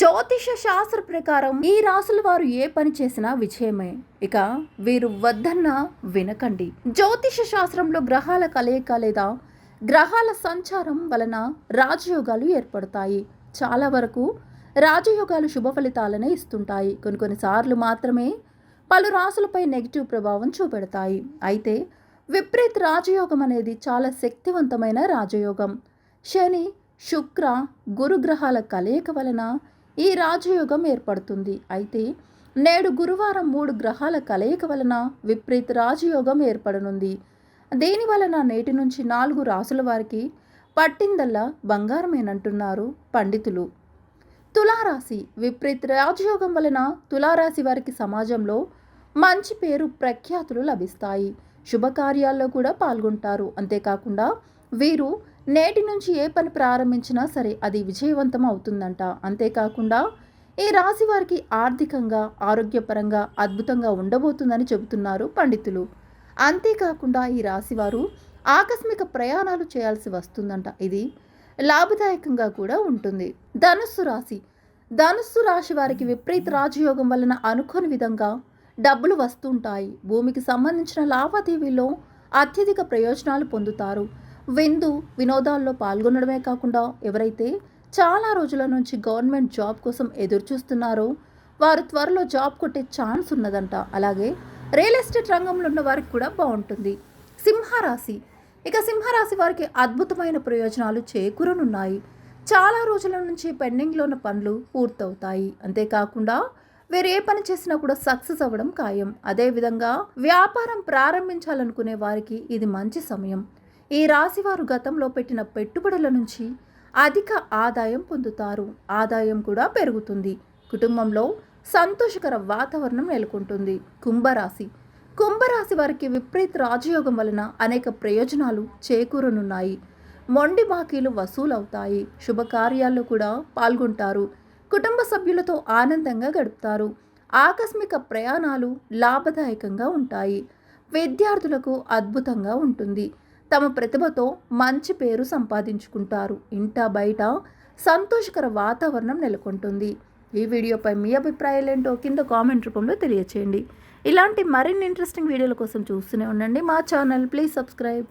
జ్యోతిష శాస్త్ర ప్రకారం ఈ రాసుల వారు ఏ పని చేసినా విజయమే. ఇక వీరు వద్దన్న వినకండి. జ్యోతిష శాస్త్రంలో గ్రహాల కలయిక లేదా గ్రహాల సంచారం వలన రాజయోగాలు ఏర్పడతాయి. చాలా వరకు రాజయోగాలు శుభ ఫలితాలనే ఇస్తుంటాయి. కొన్ని కొన్నిసార్లు మాత్రమే పలు రాసులపై నెగిటివ్ ప్రభావం చూపెడతాయి. అయితే విపరీత రాజయోగం అనేది చాలా శక్తివంతమైన రాజయోగం. శని శుక్ర గురుగ్రహాల కలయిక వలన ఈ రాజయోగం ఏర్పడుతుంది. అయితే నేడు గురువారం మూడు గ్రహాల కలయిక వలన విపరీత రాజయోగం ఏర్పడనుంది. దీని వలన నేటి నుంచి నాలుగు రాసుల వారికి పట్టిందల్లా బంగారమేనంటున్నారు పండితులు. తులారాశి విపరీత రాజయోగం వలన తులారాశి వారికి సమాజంలో మంచి పేరు ప్రఖ్యాతులు లభిస్తాయి. శుభకార్యాల్లో కూడా పాల్గొంటారు. అంతేకాకుండా వీరు నేటి నుంచి ఏ పని ప్రారంభించినా సరే అది విజయవంతం అవుతుందంట. అంతేకాకుండా ఈ రాశి వారికి ఆర్థికంగా ఆరోగ్యపరంగా అద్భుతంగా ఉండబోతుందని చెబుతున్నారు పండితులు. అంతేకాకుండా ఈ రాశివారు ఆకస్మిక ప్రయాణాలు చేయాల్సి వస్తుందంట. ఇది లాభదాయకంగా కూడా ఉంటుంది. ధనుస్సు రాశి. ధనుస్సు రాశి వారికి విపరీత రాజయోగం వలన అనుకోని విధంగా డబ్బులు వస్తుంటాయి భూమికి సంబంధించిన లావాదేవీల్లో అత్యధిక ప్రయోజనాలు పొందుతారు. విందు వినోదాల్లో పాల్గొనడమే కాకుండా ఎవరైతే చాలా రోజుల నుంచి గవర్నమెంట్ జాబ్ కోసం ఎదురుచూస్తున్నారో వారు త్వరలో జాబ్ కొట్టే ఛాన్స్ ఉన్నదంట. అలాగే రియల్ ఎస్టేట్ రంగంలో ఉన్న వారికి కూడా బాగుంటుంది. సింహరాశి. ఇక సింహరాశి వారికి అద్భుతమైన ప్రయోజనాలు చేకూరనున్నాయి. చాలా రోజుల నుంచి పెండింగ్లో ఉన్న పనులు పూర్తవుతాయి. అంతేకాకుండా వేరే ఏ పని చేసినా కూడా సక్సెస్ అవ్వడం ఖాయం. అదేవిధంగా వ్యాపారం ప్రారంభించాలనుకునే వారికి ఇది మంచి సమయం. ఈ రాశివారు గతంలో పెట్టిన పెట్టుబడుల నుంచి అధిక ఆదాయం పొందుతారు. ఆదాయం కూడా పెరుగుతుంది. కుటుంబంలో సంతోషకర వాతావరణం నెలకొంటుంది. కుంభరాశి. కుంభరాశి వారికి విపరీత రాజయోగం వలన అనేక ప్రయోజనాలు చేకూరనున్నాయి. మొండి బాకీలు వసూలవుతాయి. శుభకార్యాల్లో కూడా పాల్గొంటారు. కుటుంబ సభ్యులతో ఆనందంగా గడుపుతారు. ఆకస్మిక ప్రయాణాలు లాభదాయకంగా ఉంటాయి. విద్యార్థులకు అద్భుతంగా ఉంటుంది. తమ ప్రతిభతో మంచి పేరు సంపాదించుకుంటారు. ఇంట బయట సంతోషకర వాతావరణం నెలకొంటుంది. ఈ వీడియోపై మీ అభిప్రాయాలు ఏంటో కింద కామెంట్ రూపంలో తెలియచేయండి. ఇలాంటి మరిన్ని ఇంట్రెస్టింగ్ వీడియోల కోసం చూస్తూనే ఉండండి. మా ఛానల్ ప్లీజ్ సబ్స్క్రైబ్.